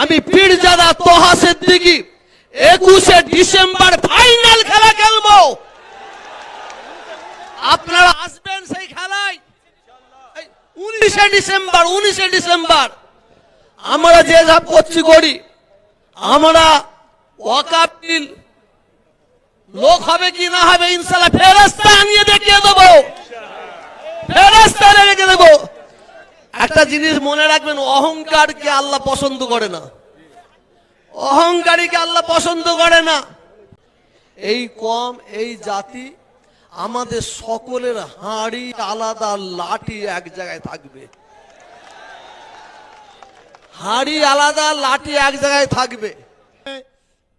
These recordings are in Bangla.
আমি পীরজাদা তোহা সিদ্দিকি। একুশে ডিসেম্বর ফাইনাল খেলা খেলব। আপনারা আসবেন সেই খেলায়। উনিশে ডিসেম্বর উনিশে ডিসেম্বর। আমরা যে যা করছি করি, আমরা ওয়াকাপিল লোক হবে কি না হবে ইনশাল্লাহ ফেরস্তা আনিয়ে দেখিয়ে দেবো। ফেরস্তা রেখে দেবো। একটা জিনিস মনে রাখবেন, অহংকারকে আল্লাহ পছন্দ করে না। অহংকারীকে আল্লাহ পছন্দ করে না। এই কম, এই জাতি, আমাদের সকলের হাঁড়ি আলাদা, লাঠি এক জায়গায় থাকবে। হাঁড়ি আলাদা, লাঠি এক জায়গায় থাকবে।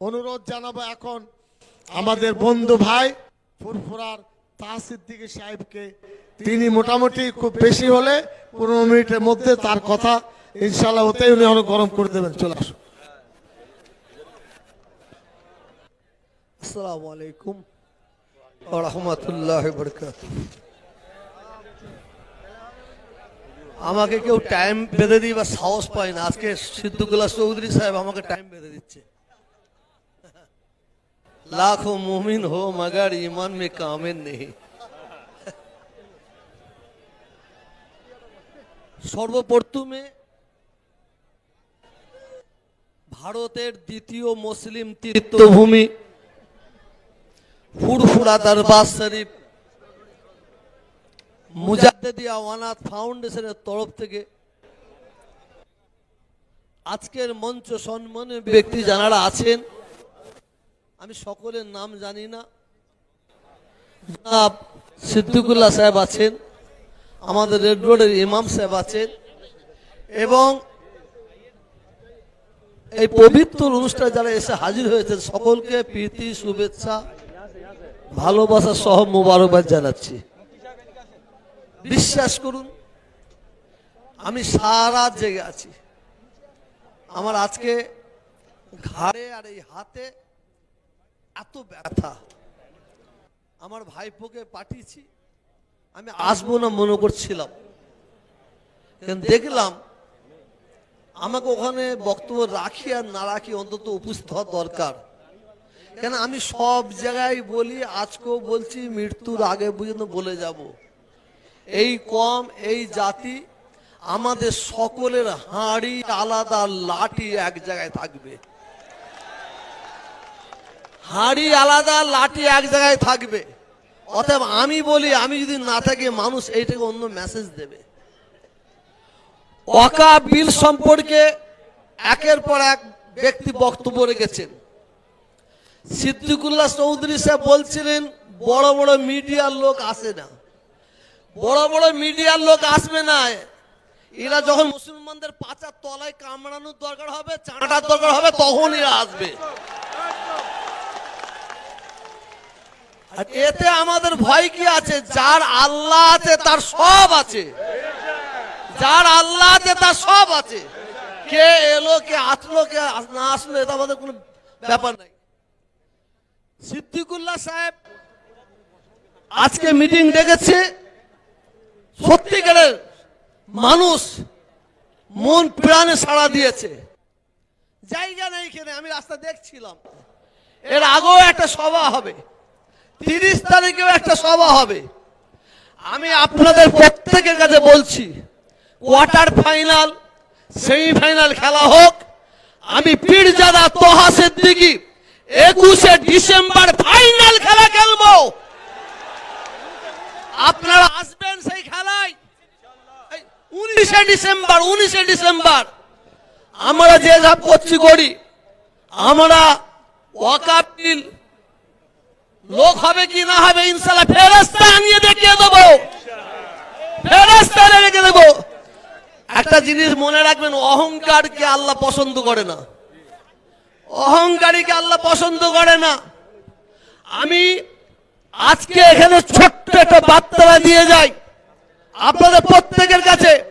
অনুরোধ জানাব এখন আমাদের বন্ধু ভাই, ফুরফুরার তাহসিদ্দিকী সাহেবকে তিনি মোটামুটি খুব বেশি হলে পনেরো মিনিটের মধ্যে তার কথা ইনশাল্লাহ ওতেই উনি অনেক গরম করে দেবেন। চলে আসুন। আমাকে কেউ টাইম বেঁধে দিই বা সাহস পায় না। আজকে সিদ্ধুকুল্লাহ চৌধুরী সাহেব আমাকে টাইম বেঁধে দিচ্ছে। লাখো মুমিন হো, মগার ইমান মে কামেন নেই সর্বপ্রথমে ভারতের দ্বিতীয় মুসলিম তীর্থভূমি ফুরফুরা দরবার শরীফ মুজাদ্দিয়া ওয়ানাথ ফাউন্ডেশনের তরফ থেকে আজকের মঞ্চ সম্মানের ব্যক্তি যারা আছেন, আমি সকলের নাম জানি না। সিদ্দিকুল্লাহ সাহেব আছেন। আমাদের রেড রোডের ইমাম সাহেব আছেন এবং এই পবিত্র অনুষ্ঠানে যারা এসে হাজির হয়েছেন, সকলকে প্রীতি, শুভেচ্ছা, ভালোবাসা সহ মোবারকবাদ জানাচ্ছি। বিশ্বাস করুন, আমি সারা জেগে আছি। আমার আজকে ঘাড়ে আর এই হাতে এত ব্যথা। আমার ভাইপোকে পাঠিয়েছি। আমি আসব না মনে করছিলাম। দেখলাম, আমাকে ওখানে বক্তব্য রাখি আর না রাখি অন্তত উপস্থিত হওয়া দরকার। কেন আমি সব জায়গায় বলি, আজকেও বলছি, মৃত্যুর আগে পর্যন্ত বলে যাব। এই কম, এই জাতি, আমাদের সকলের হাঁড়ি আলাদা, লাঠি এক জায়গায় থাকবে। হাঁড়ি আলাদা, লাঠি এক জায়গায় থাকবে। অতএব আমি বলি, আমি যদি না থাকি, মানুষ এইটাকে অন্য মেসেজ দেবে। ওয়াকা বিল সম্পর্কে একের পর এক ব্যক্তি বক্তব্য রেখেছেন। সিদ্দিকুল্লাহ চৌধুরী সাহেব বলছিলেন, বড় বড় মিডিয়ার লোক আসে না। বড় বড় মিডিয়ার লোক আসবে না। এরা যখন মুসলমানদের পাচার তলায় কামড়ানোর দরকার হবে চাঁটার দরকার হবে, তখন এরা আসবে। আর এতে আমাদের ভয় কি আছে? যার আল্লাহ আছে, তার সব আছে। যার আল্লাহ আছে, তার সব আছে। কে এলো, কে আসলো, কে না আসলো, এটা আমাদের কোনো ব্যাপার নাই। সিদ্দিকুল্লাহ সাহেব আজকে মিটিং ডেকেছে। সত্যিকারের মানুষ মন প্রাণে সাড়া দিয়েছে। জায়গা নেই এখানে, আমি রাস্তা দেখছিলাম। এর আগেও একটা সভা হবে। তিরিশ তারিখেও একটা সভা হবে। আমি আপনাদের প্রত্যেকের কাছে বলছি, কোয়ার্টার ফাইনাল, সেমিফাইনাল খেলা হোক। আমি পীরজাদা তোহা সিদ্দিকি একুশে ডিসেম্বর ফাইনাল খেলা খেলব। আপনারা আসবেন সেই খেলায়? উনিশে ডিসেম্বর উনিশে ডিসেম্বর। আমরা যে যা করছি করি আমরা ওয়াকাপিল লোক হবে কি না হবে ইনশাল্লাহ ফেরস্তা আনিয়ে দেখিয়ে দেবো। ফেরস্তা রেখে দেবো। একটা জিনিস মনে রাখবেন অহংকার অহংকারকে আল্লাহ পছন্দ করে না। অহংকারীকে আল্লাহ পছন্দ করে না। আমি আজকে এখানে ছোট্ট একটা বার্তা দিয়ে যাই। আপনাদের প্রত্যেকের কাছে,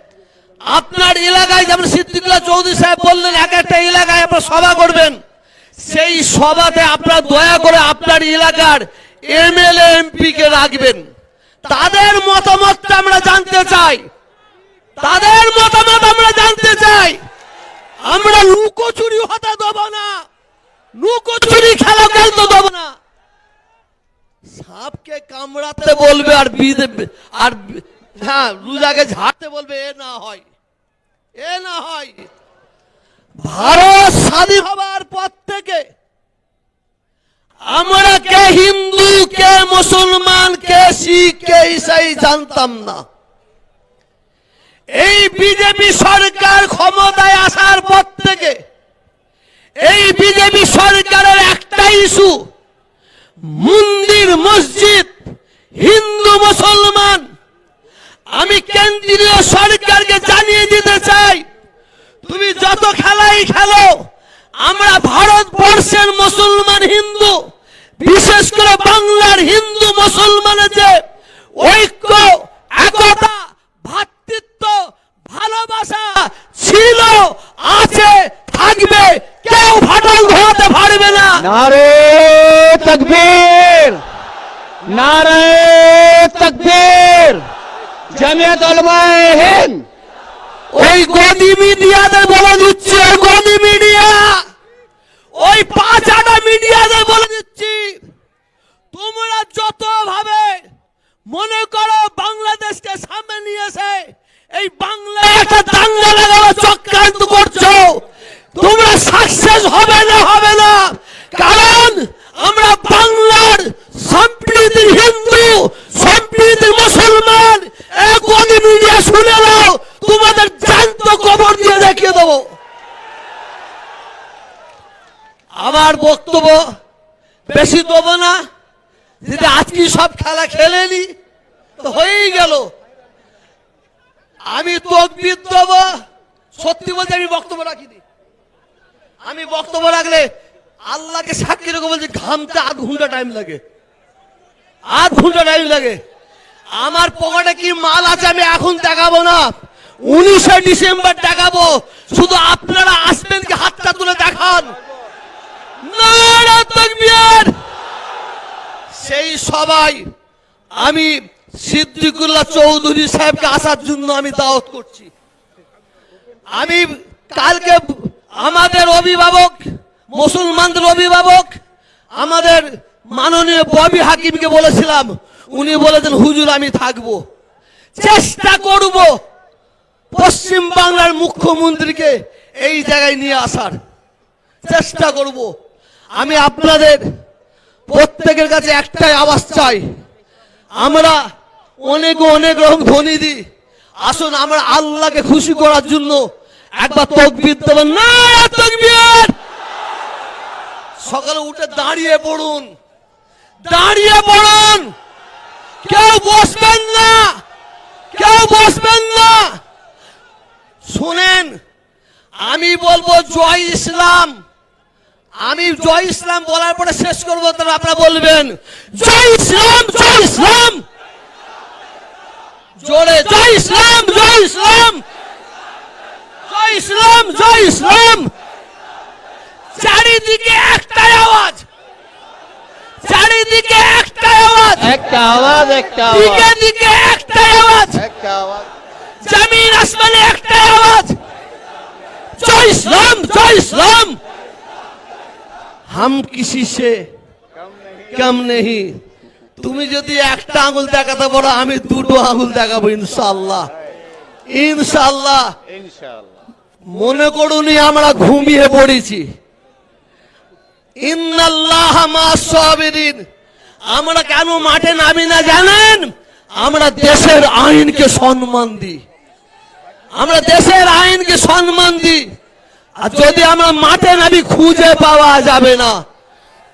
আপনার এলাকায় যেমন সিদ্দিকুল্লাহ চৌধুরী সাহেব বললেন, এক একটা এলাকায় আপনার সভা করবেন। সভাতে আপনারা দয়া করে আপনার এলাকার এমএলএ এমপি কে রাখবেন। তাদের মতামতটা আমরা জানতে চাই। তাদের মতামত আমরা জানতে চাই। আমরা লুকোচুরি হতে দেবো না। লুকোচুরি খেলা খেলতে দেবো না। সাপকে কামড়াতে বলবে আর আর হ্যাঁ রুজাকে ঝাড়তে বলবে, এ না হয়। এ না হয়। ভারত স্বাধীন হবার পর থেকে আমরা কে হিন্দু কে মুসলমান কে শিখ কে ইসাই জানতাম না। এই বিজেপি সরকার ক্ষমতায় আসার পর থেকে, এই বিজেপি সরকারের একটা ইস্যু, মন্দির, মসজিদ, হিন্দু, মুসলমান, আমি কেন্দ্রীয় সরকারকে জানিয়ে দিতে চাই, তুমি যত খেলাই খেলো, আমরা ভারতবর্ষের মুসলমান হিন্দু বিশেষ করে বাংলার হিন্দু মুসলমানের যে ঐক্য একতা ভাতৃত্ব ভালোবাসা ছিল আছে থাকবে কেউ ফাটল ঘোরাতে পারবে না। নারে তকবীর নারে তকবীর জামিয়াত উলামায়ে হিন্দ। ওই গদি মিডিয়াতে বলা হচ্ছে গদি মিডিয়া। ওই পাঁচ আটা মিডিয়াদের বলে দিচ্ছি, তোমরা যত ভাবে মনে করো বাংলাদেশকে সামনে নিয়ে এসে এই বাংলায় একটা দাঙ্গা লাগানো চক্রান্ত করছ। তোমরা সাকসেস হবে না হবে না। কারণ আমরা বাংলার সম্প্রীতির হিন্দু সম্প্রীতির মুসলমান, এক মিডিয়া শুনে নাও তোমাদের জ্যান্ত কবর দিয়ে দেখিয়ে দেবো আমার বক্তব্য বেশি দেবো না। যদি আজকে সব খেলা খেলে নি, তো হয়েই গেল। আমি তকবির দেব। সত্যি বলতে আমি বক্তব্য রাখিনি। আমি বক্তব্য রাখলে আল্লাহকে সাক্ষী রেখে বলছি, ঘামতে আধ ঘণ্টা টাইম লাগে। আধ ঘণ্টা টাইম লাগে। আমার পকেটে কি মাল আছে আমি এখন দেখাবো না। উনিশে ডিসেম্বর দেখাবো। শুধু আপনারা আসবেন কি হাতটা তুলে দেখান। সেই সবাই আমি সিদ্দিকুল্লাহ চৌধুরী সাহেবকে আসার জন্য আমি দাওয়াত করছি। আমি কালকে আমাদের অভিভাবক, মুসলমানদের অভিভাবক, আমাদের মাননীয় ববি হাকিমকে বলেছিলাম, উনি বলেছেন, হুজুর, আমি থাকব। চেষ্টা করব পশ্চিম বাংলার মুখ্যমন্ত্রীকে এই জায়গায় নিয়ে আসার। চেষ্টা করব। আমি আপনাদের প্রত্যেকের কাছে একটাই আওয়াজ চাই। আমরা অনেক অনেক রকম ধ্বনি দিই আসুন আমরা আল্লাহকে খুশি করার জন্য একবার তকবির দেবেন। না সকালে উঠে দাঁড়িয়ে পড়ুন। দাঁড়িয়ে পড়ুন। কেউ বসবেন না। কেউ বসবেন না। শুনেন, আমি বলব জয় ইসলাম। আমি জয় ইসলাম বলার পরে শেষ করব তাহলে আপনারা বলবেন জয় ইসলাম জয় ইসলাম! জোরে জয় ইসলাম জয় ইসলাম! জয় ইসলাম জয় ইসলাম! চারিদিকে একটাই আওয়াজ। চারিদিকে একটাই আওয়াজ। একটা আওয়াজ একটা আওয়াজ। দিকে একটাই আওয়াজ। একটা আওয়াজ। জমিন আসমানে একটাই আওয়াজ। জয় ইসলাম জয় ইসলাম! হাম কিসি সে কেম নেহি তুমি যদি একটা আঙুল দেখাতে পারো আমি দুটো আঙুল দেখাবো ইনশাল্লাহ ইনশাল্লাহ মনে করুনি আমরা ঘুমিয়ে পড়েছি ইন্নাল্লাহ মা সাবিরিন আমরা কেন মাঠে নামি না জানেন আমরা দেশের আইনকে সম্মান দিই আমরা দেশের আইনকে সম্মান দিই যদি আমরা মাঠে নামি, খুঁজে পাওয়া যাবে না।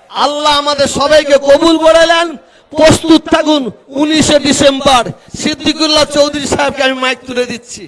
আল্লাহ আমাদের সবাইকে কবুল করে নেন। প্রস্তুত থাকুন, উনিশে ডিসেম্বর। সিদ্দিকুল্লাহ চৌধুরী সাহেবকে আমি মাইক তুলে দিচ্ছি।